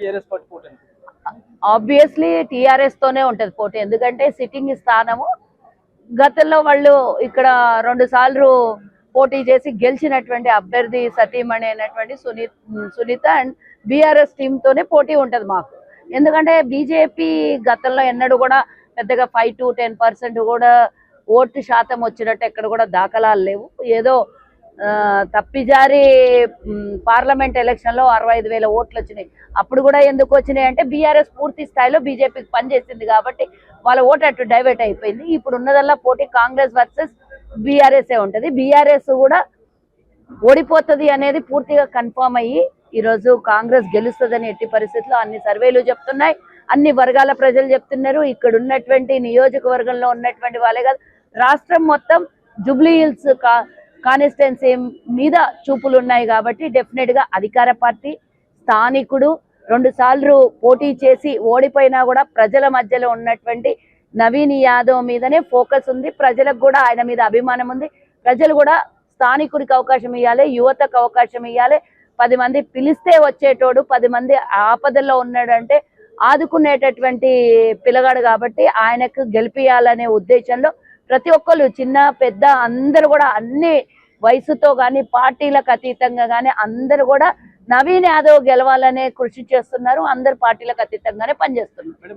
TRS party పోటీ obviously TRS తోనే ఉంటది పోటీ ఎందుకంటే సిట్టింగ్ స్థానము గతంలో వాళ్ళు ఇక్కడ రెండు సార్లు పోటీ చేసి గెలిచినటువంటి అభ్యర్థి సతీమణి అయినటువంటి Sunitha Sunitha and BRS team తోనే పోటీ ఉంటది మాకు. ఎందుకంటే బీజేపీ గతంలో ఎన్నడూ కూడా పెద్దగా ఫైవ్ టు టెన్ పర్సెంట్ కూడా ఓటు శాతం వచ్చినట్టు ఎక్కడ కూడా దాఖలాలు లేవు. ఏదో తప్పిజారి పార్లమెంట్ ఎలక్షన్లో అరవై ఐదు వేల ఓట్లు వచ్చినాయి. అప్పుడు కూడా ఎందుకు వచ్చినాయి అంటే బీఆర్ఎస్ పూర్తి స్థాయిలో బీజేపీకి పనిచేసింది కాబట్టి వాళ్ళ ఓటు అటు డైవర్ట్ అయిపోయింది. ఇప్పుడు ఉన్నదల్లా పోటీ కాంగ్రెస్ వర్సెస్ బీఆర్ఎస్ఏ ఉంటది. బీఆర్ఎస్ కూడా ఓడిపోతుంది అనేది పూర్తిగా కన్ఫర్మ్ అయ్యి ఈరోజు కాంగ్రెస్ గెలుస్తుందని ఎట్టి పరిస్థితుల్లో అన్ని సర్వేలు చెప్తున్నాయి. అన్ని వర్గాల ప్రజలు చెప్తున్నారు. ఇక్కడ ఉన్నటువంటి నియోజకవర్గంలో ఉన్నటువంటి వాళ్ళే కాదు. రాష్ట్రం మొత్తం జూబ్లీ హిల్స్ కాన్స్టిట్యున్సీ మీద చూపులు ఉన్నాయి కాబట్టి డెఫినెట్గా అధికార పార్టీ స్థానికుడు రెండు సార్లు పోటీ చేసి ఓడిపోయినా కూడా ప్రజల మధ్యలో ఉన్నటువంటి నవీన్ యాదవ్ మీదనే ఫోకస్ ఉంది. ప్రజలకు కూడా ఆయన మీద అభిమానం ఉంది. ప్రజలు కూడా స్థానికుడికి అవకాశం ఇవ్వాలి యువతకు అవకాశం ఇవ్వాలి పది మంది పిలిస్తే వచ్చేటోడు పది మంది ఆపదల్లో ఉన్నాడంటే ఆదుకునేటటువంటి పిల్లగాడు కాబట్టి ఆయనకు గెలిపియాలనే ఉద్దేశంలో ప్రతి ఒక్కరు చిన్న పెద్ద అందరూ కూడా అన్ని వయసుతో కానీ పార్టీలకు అతీతంగా కానీ అందరూ కూడా నవీన్ యాదవ్ గెలవాలనే కృషి చేస్తున్నారు. అందరు పార్టీలకు అతీతంగానే పనిచేస్తున్నారు.